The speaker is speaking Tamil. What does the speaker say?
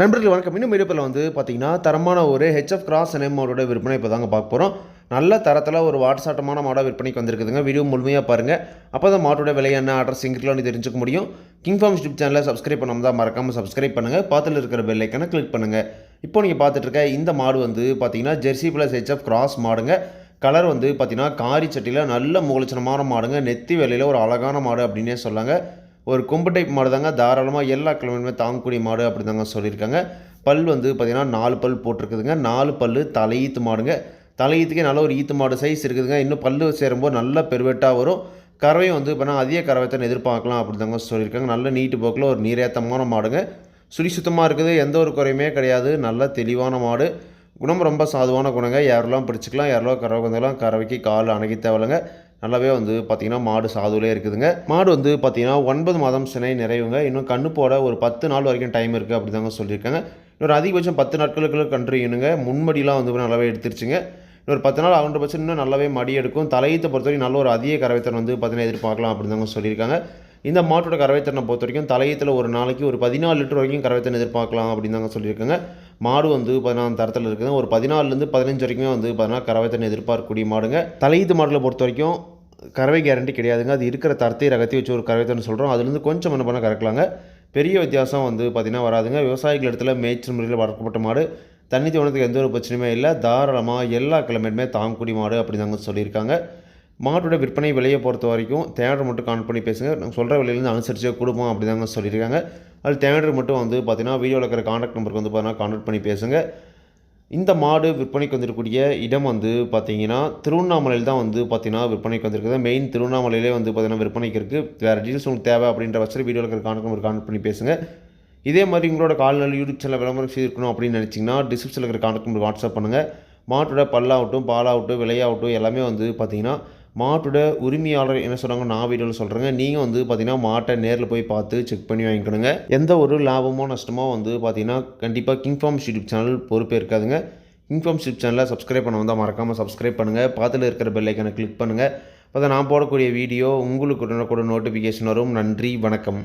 நண்பர்கள் வணக்கம். இன்னும் மீடியப்பில் வந்து பார்த்தீங்கன்னா தரமான ஒரு ஹெச்எஃப் கிராஸ் என்எம் மாடோட விற்பனை இப்போ தாங்க பார்க்க போகிறோம் நல்ல தரத்தில் ஒரு வாட்ஸ்ஆட்டமான மாடாக விற்பனைக்கு வந்திருக்குதுங்க. வீடியோ முழுமையாக பாருங்கள் அப்போ தான் மாட்டோட விலை என்ன அட்ரஸ் எங்கிட்டலாம் தெரிஞ்சுக்க முடியும். கிங் ஃபார்ம் யூடியூப் சேனலை சப்ஸ்கிரைப் பண்ணாமல் தான் மறக்காமல் சப்ஸ்கிரைப் பண்ணுங்கள் பார்த்துல இருக்கிற பெல்லைக்கான கிளிக் பண்ணுங்கள் இப்போ நீங்கள் பார்த்துட்டு இருக்க இந்த மாடு வந்து பார்த்தீங்கன்னா ஜெர்சி ப்ளஸ் ஹெச்எஃப் கிராஸ் மாடுங்க. கலர் வந்து பார்த்தீங்கன்னா காரி சட்டியில் நல்ல மூலச்சனமான மாடுங்க. நெத்தி வேலையில் ஒரு அழகான மாடு அப்படின்னே சொல்லாங்க. ஒரு கொம்பு டைப் மாடு தாங்க. தாராளமாக எல்லா கிழமையுமே தாங்கக்கூடிய மாடு அப்படி தாங்க சொல்லியிருக்காங்க. பல் வந்து பார்த்திங்கன்னா நாலு பல் போட்டிருக்குதுங்க. நாலு பல் தலையீத்து மாடுங்க. தலையீத்துக்கே நல்ல ஒரு ஈத்து மாடு சைஸ் இருக்குதுங்க. இன்னும் பல் சேரும்போது நல்ல பெருவெட்டாக வரும். கறவையும் வந்து இப்போ அதிக கறவைத்தனை எதிர்பார்க்கலாம் அப்படி தாங்க சொல்லியிருக்காங்க. நல்ல நீட்டு போக்கில் ஒரு நீரேத்தமான மாடுங்க. சுழி சுத்தமாக இருக்குது. எந்த ஒரு குறையுமே கிடையாது. நல்ல தெளிவான மாடு. குணம் ரொம்ப சாதுவான குணங்க. யாரெல்லாம் பிடிச்சிக்கலாம் யாரெல்லாம் கறவை வந்தாலும் கறவைக்கு கால் அணைக்கி தேவையில்லைங்க. நல்லாவே வந்து பார்த்திங்கன்னா மாடு சாதுவிலே இருக்குதுங்க. மாடு வந்து பார்த்திங்கன்னா ஒன்பது மாதம் சினை நிறைவுங்க. இன்னும் கண்ணு போட ஒரு பத்து நாள் வரைக்கும் டைம் இருக்குது அப்படி தாங்க சொல்லியிருக்காங்க. இன்னொரு அதிகபட்சம் பத்து நாட்களுக்குள்ள கன்று முன்மடிலாம் வந்து நல்லாவே எடுத்துருச்சுங்க. இன்னொரு பத்து நாள் ஆகுன்ற பட்சம் இன்னும் நல்லாவே மடி எடுக்கும். தலையத்தை பொறுத்த வரைக்கும் நல்ல ஒரு அதிக கரவைத்தன் வந்து பார்த்தீங்கன்னா எதிர்பார்க்கலாம் அப்படின்னு தாங்க சொல்லியிருக்காங்க. இந்த மாட்டோட கரவைத்தனை பொறுத்த வரைக்கும் தலையத்தில் ஒரு நாளைக்கு ஒரு பதினாலு லிட்டர் வரைக்கும் கரவைத்தன் எதிர்பார்க்கலாம் அப்படின்னு தாங்க சொல்லியிருக்காங்க. மாடு வந்து பதினாலு தரத்தில் இருக்குது ஒரு பதினாலுலேருந்து பதினஞ்சு வரைக்குமே வந்து பார்த்தீங்கன்னா கரவைத்தன் எதிர்பார்க்கக்கூடிய மாடுங்க. தலையீத்து மாடுகளை பொறுத்த வரைக்கும் கறவை கேரண்டி கிடையாதுங்க. அது இருக்கிற தரத்தை ரகத்தை வச்சு ஒரு கறவைத்தன்னு சொல்கிறோம் அதுலேருந்து கொஞ்சம் என்ன பண்ண கறக்கலாங்க. பெரிய வித்தியாசம் வந்து பார்த்திங்கன்னா வராதுங்க. விவசாயிகள் இடத்துல மேய்ச்சல் முறையில் வளர்க்கப்பட்ட மாடு. தண்ணி தோணத்துக்கு எந்த ஒரு பிரச்சனையுமே இல்லை. தாராளமாக எல்லா கிழமையுமே தாங்கக்கூடிய மாடு அப்படிதாங்க சொல்லியிருக்காங்க. மாட்டோட விற்பனை விலையை பொறுத்த வரைக்கும் தேடர் மட்டும் கான் பண்ணி பேசுங்க. நாங்கள் சொல்கிற விலையிலேருந்து அனுசரித்து கொடுப்போம் அப்படி தாங்க சொல்லியிருக்காங்க. அது தேடர் மட்டும் வந்து பார்த்தீங்கன்னா வீடியோவில் இருக்கிற கான்டாக்ட் நம்பருக்கு வந்து பார்த்தீங்கன்னா கான்டாக்ட் பண்ணி பேசுங்க. இந்த மாடு விற்பனைக்கு வந்திருக்கக்கூடிய இடம் வந்து பார்த்தீங்கன்னா திருவண்ணாமலையில் தான் வந்து பார்த்தீங்கன்னா விற்பனைக்கு வந்திருக்குது. மெயின் திருவண்ணாமலையிலே வந்து பார்த்தீங்கன்னா விற்பனைக்கு இருக்குது வேறு டீட்டெயில்ஸ் உங்களுக்கு தேவை அப்படின்ற பட்சத்தில் வீடியோவில் இருக்கிற கான்டாக்ட் ஒரு கான்டாக்ட் பண்ணி பேசுங்க. இதே மாதிரி உங்களோட கால்நடை யூடியூப் சேனல் விளம்பரம் செய்திருக்கணும் அப்படின்னு நினச்சிங்கன்னா டிஸ்கிரிப்ஷனில் இருக்கிற கான்டாக்ட் நம்பர் வாட்ஸ்அப் பண்ணுங்கள் மாட்டோட பல்லாகட்டும் பாலாகட்டும் விலையாகட்டும் எல்லாமே வந்து பார்த்தீங்கன்னா மாட்டோட உரிமையாளர் என்ன சொல்கிறாங்க நான் வீடியோவில் சொல்கிறேங்க நீங்கள் வந்து பார்த்தீங்கன்னா மாட்டை நேரில் போய் பார்த்து செக் பண்ணி வாங்கிக்கணுங்க. எந்த ஒரு லாபமோ நஷ்டமோ வந்து பார்த்தீங்கன்னா கண்டிப்பாக கிங் ஃபார்ம் யூடியூப் சேனல் பொறுப்பே இருக்காதுங்க. கிங் ஃபார்ம் யூடியூப் சேனலை சப்ஸ்கிரைப் பண்ண வந்தால் மறக்காமல் சப்ஸ்கிரைப் பண்ணுங்கள் பார்த்துல இருக்கிற பெல் கிளிக் பண்ணுங்கள் அப்போ நான் போடக்கூடிய வீடியோ உங்களுக்கு கூட நோட்டிஃபிகேஷன் வரும். நன்றி வணக்கம்.